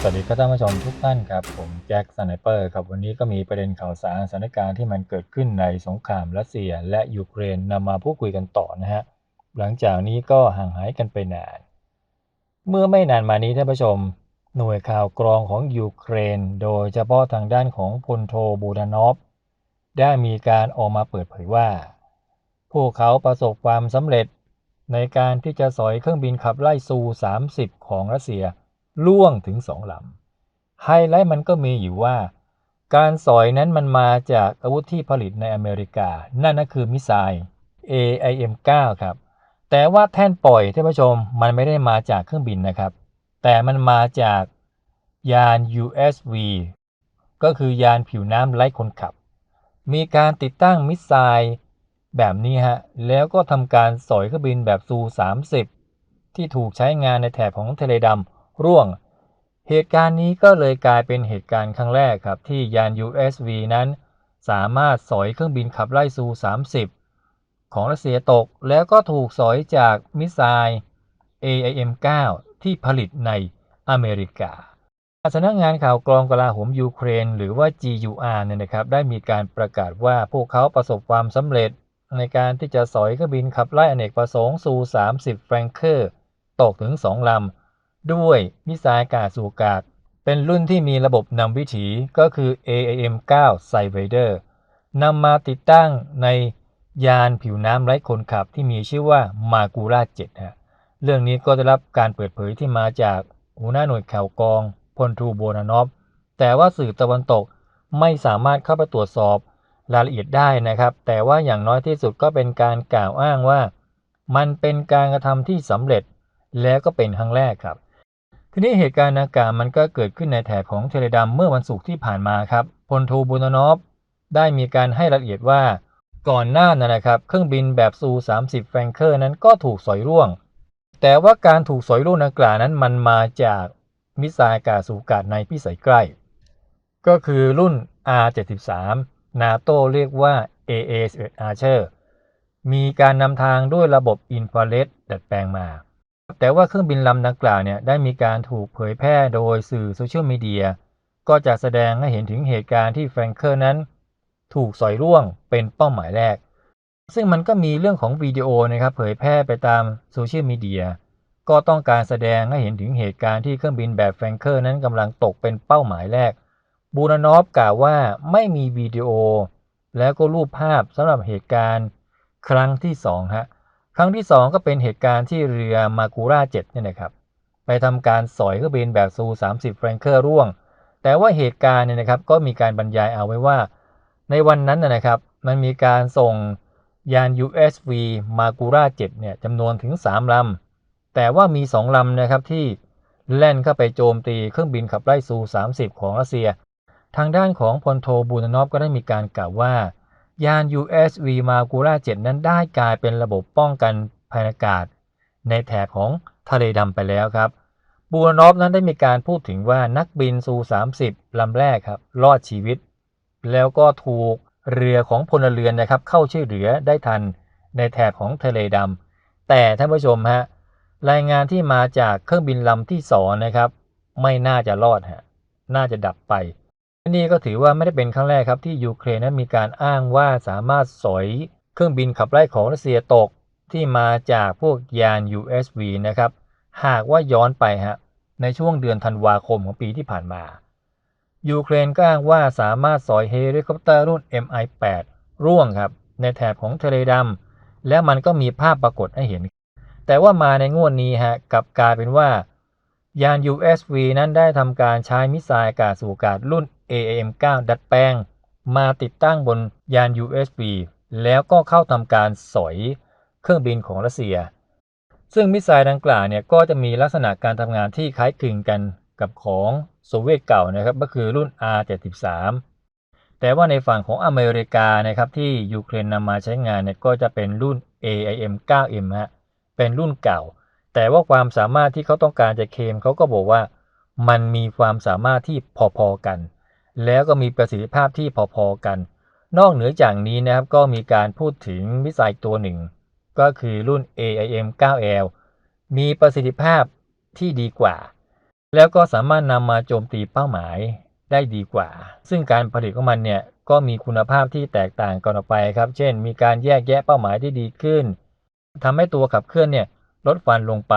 สวัสดีครับท่านผู้ชมทุกท่านครับ ผมแจ็คสไนเปอร์ครับวันนี้ก็มีประเด็นข่าวสารสถานการณ์ที่มันเกิดขึ้นในสงครามรัสเซียและยูเครนนำมาพูดคุยกันต่อนะฮะหลังจากนี้ก็ห่างหายกันไปนาน เมื่อไม่นานมานี้ท่านผู้ชม หน่วยข่าวกรองของยูเครน โดยเฉพาะทางด้านของพลโทบูดานอฟได้มีการออกมาเปิดเผยว่า พวกเขาประสบความสำเร็จในการที่จะสอยเครื่องบินขับไล่ซู 30 ของรัสเซีย ล่วงถึงสองลำไฮไลท์มันก็มีอยู่ว่า การสอยนั้นมันมาจากอาวุธที่ผลิตในอเมริกา นั่นก็คือมิสไซล์ AIM-9 ครับ แต่ว่าแท่นปล่อยท่านผู้ชมมันไม่ได้มาจากเครื่องบินนะครับ แต่มันมาจากยาน USV ก็คือยานผิวน้ำไร้คนขับ มีการติดตั้งมิสไซล์แบบนี้ฮะ แล้วก็ทำการสอยเครื่องบินแบบซู 30 ที่ถูกใช้งานในแถบของทะเลดำ ร่วง เหตุการณ์นี้ก็เลยกลายเป็นเหตุการณ์ครั้งแรกครับที่ยาน USV นั้น สามารถสอยเครื่องบินขับไล่ซู 30 ของรัสเซียตกแล้วก็ถูกสอยจากมิสไซล์ AIM-9 ที่ผลิตในอเมริกาสำนักงานข่าวกรองกลาโหมยูเครน หรือว่า GUR เนี่ยนะครับได้มีการประกาศว่าพวกเขาประสบความสำเร็จ ในการที่จะสอยเครื่องบินขับไล่อเนกประสงค์ซู 30 แฟรงเคอร์ ตกถึง 2ลำ ด้วยมิสไซล์กาสูกาดเป็นรุ่นที่มีระบบนำวิถีก็คือ AIM-9 s i v a d e r นำมาติดตั้งในยานผิวน้ำไร้คนขับที่มีชื่อว่ามากูรา7ฮะเรื่องนี้ก็ได้รับการเปิดเผยที่มาจากหัวหน้าหน่วยข่าวกองพลทูโบนานอฟแต่ว่าสื่อตะวันตกไม่สามารถเข้าไปตรวจสอบรายละเอียดได้นะครับ แต่ว่าอย่างน้อยที่สุดก็เป็นการกล่าวอ้างว่า มันเป็นการกระทำที่สำเร็จแล้วก็เป็นครั้งแรกครับ ทีนี้เหตุการณ์ดังกล่าวมันก็เกิดขึ้นในแถบของเทเลดัมเมื่อวันศุกร์ที่ผ่านมาครับพลโทบูนนอฟได้มีการให้รายละเอียดว่า ก่อนหน้านั้นนะครับ เครื่องบินแบบซู 30 แฟรงเคอร์นั้นก็ถูกสอยร่วง แต่ว่าการถูกสอยร่วงดังกล่าวนั้นมันมาจากมิสไซล์กาสูกาดในพิสัยใกล้ ก็คือรุ่น R73 นาโตเรียกว่า AA11 Archer มีการนำทางด้วยระบบอินฟราเรดดัดแปลงมา แต่ว่าเครื่องบินลำดังกล่าวเนี่ยได้มีการถูกเผยแพร่โดยสื่อโซเชียลมีเดียก็จะแสดงให้เห็นถึงเหตุการณ์ที่แฟรงเกอร์นั้น ถูกสอยร่วงเป็นเป้าหมายแรก ซึ่งมันก็มีเรื่องของวิดีโอนะครับเผยแพร่ไปตามโซเชียลมีเดียก็ต้องการแสดงให้เห็นถึงเหตุการณ์ที่เครื่องบินแบบแฟรงเกอร์นั้นกำลังตกเป็นเป้าหมายแรก บูรานอฟกล่าวว่าไม่มีวิดีโอ แล้วก็รูปภาพสำหรับเหตุการณ์ ครั้งที่2ฮะ ครั้งที่ 2 ก็เป็นเหตุการณ์ที่เรือมากูรา7เนี่ยนะครับไปทำการสอยเครื่องบินแบบซู 30 แฟรงเกอร์ร่วง แต่ว่าเหตุการณ์เนี่ยนะครับก็มีการบรรยายเอาไว้ว่า ในวันนั้นนะครับมันมีการส่งยาน USV มากูรา7เนี่ยจำนวนถึง 3 ลำ แต่ว่ามี 2 ลำนะครับที่แล่นเข้าไปโจมตีเครื่องบินขับไล่ซู 30 ของรัสเซีย ทางด้านของพลโทบูนนอฟก็ได้มีการกล่าวว่า ยาน USV มากูรา7นั้นได้กลายเป็นระบบป้องกันภัยอากาศ ในแถบของทะเลดำไปแล้วครับ บูรนอฟนั้นได้มีการพูดถึงว่านักบินซู 30 ลำแรกครับ รอดชีวิต แล้วก็ถูกเรือของพลเรือนนะครับ เข้าช่วยเหลือได้ทันในแถบของทะเลดำแต่ท่านผู้ชมฮะรายงานที่มาจากเครื่องบินลำที่สองนะครับ ไม่น่าจะรอดฮะน่าจะดับไป นี่ก็ถือว่าไม่ได้เป็นครั้งแรกครับที่ยูเครนนั้นมีการอ้างว่าสามารถสอยเครื่องบินขับไล่ของรัสเซียตกที่มาจากพวกยาน USV นะครับหากว่าย้อนไปฮะในช่วงเดือนธันวาคมของปีที่ผ่านมา ยูเครนก็อ้างว่าสามารถสอยเฮลิคอปเตอร์รุ่น Mi-8 ร่วงครับในแถบของทะเลดำและมันก็มีภาพปรากฏให้เห็น แต่ว่ามาในงวดนี้ฮะกลับกลายเป็นว่า ยาน USV นั้นได้ทำการใช้มิสไซล์อากาศสู่อากาศรุ่น AIM-9 ดัดแปลง มาติดตั้งบนยาน USB แล้วก็เข้าทำการสอยเครื่องบินของรัสเซีย ซึ่งมิสไซล์ดังกล่าวเนี่ยก็จะมีลักษณะการทำงานที่คล้ายคลึงกันกับของโซเวียตเก่านะครับก็คือรุ่น R73 แต่ว่าในฝั่งของอเมริกานะครับที่ยูเครนนำมาใช้งานเนี่ยก็จะเป็นรุ่น AIM-9M ฮะเป็นรุ่นเก่า แต่ว่าความสามารถที่เขาต้องการจะเคลมเขาก็บอกว่า มันมีความสามารถที่พอๆกัน แล้วก็มีประสิทธิภาพที่พอๆกัน นอกเหนือจากนี้นะครับก็มีการพูดถึงมิสไซล์ตัวหนึ่ง ก็คือรุ่น AIM-9L มีประสิทธิภาพที่ดีกว่า แล้วก็สามารถนำมาโจมตีเป้าหมายได้ดีกว่า ซึ่งการผลิตของมันเนี่ยก็มีคุณภาพที่แตกต่างกันออกไปครับ เช่น มีการแยกแยะเป้าหมายที่ดีขึ้นทำให้ตัวขับเคลื่อนเนี่ยลดฟันลงไป